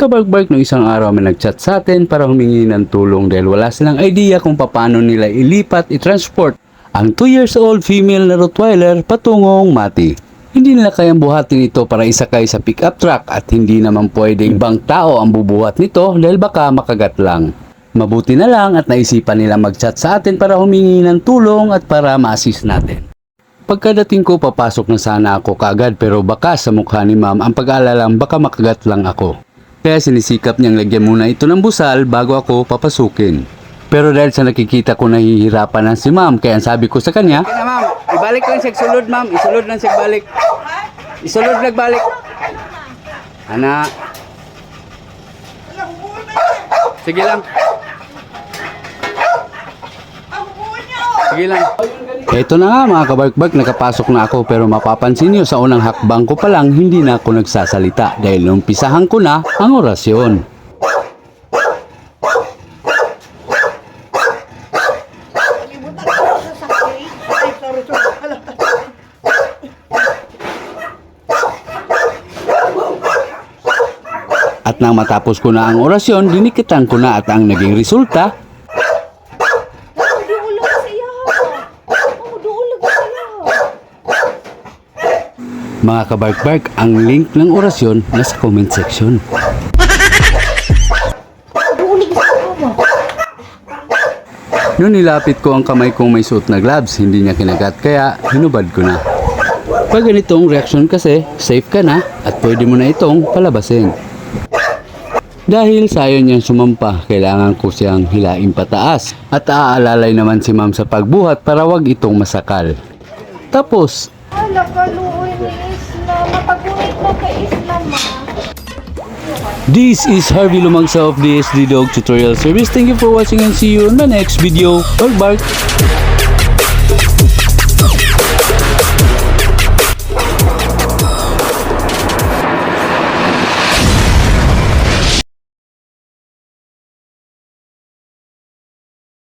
Kabark-bark nung isang araw may nagchat sa atin para humingi ng tulong dahil wala silang idea kung paano nila ilipat, i-transport ang 2 years old female na Rottweiler patungong Mati. Hindi nila kayang buhatin ito para isakay sa pickup truck at hindi naman pwedeng ibang tao ang bubuhat nito dahil baka makagat lang. Mabuti na lang at naisipan nila mag-chat sa atin para humingi ng tulong at para ma-assist natin. Pagkadating ko papasok na sana ako kagad pero baka sa mukha ni ma'am ang pag-aalalang baka makagat lang ako. Kaya sinisikap niyang lagyan muna ito ng busal bago ako papasukin. Pero dahil sa nakikita ko nahihirapan na si ma'am kaya ang sabi ko sa kanya, Kaya ma'am, ibalik lang siya sulod ma'am, isulod lang siya balik. Isulod lang balik. Ana. Sige lang. Sige lang. Ito na nga mga kabarkbark, nakapasok na ako pero mapapansin niyo sa unang hakbang ko pa lang hindi na ako nagsasalita dahil nung pisahan ko na ang orasyon. At nang matapos ko na ang orasyon, dinikitan ko na at ang naging resulta, mga kabarkbark, ang link ng orasyon nasa comment section. Noon nilapit ko ang kamay kong may suot na gloves, hindi niya kinagat kaya hinubad ko na. Pag ganitong reaction kasi, safe ka na at pwede mo na itong palabasin. Dahil sayo niyang sumampa, kailangan ko siyang hilain pataas at aalalay naman si ma'am sa pagbuhat para wag itong masakal. Tapos, Hala this is Harvey Lumagsa of DSD Dog Tutorial Service. Thank you for watching and see you on my next video. Bark bark!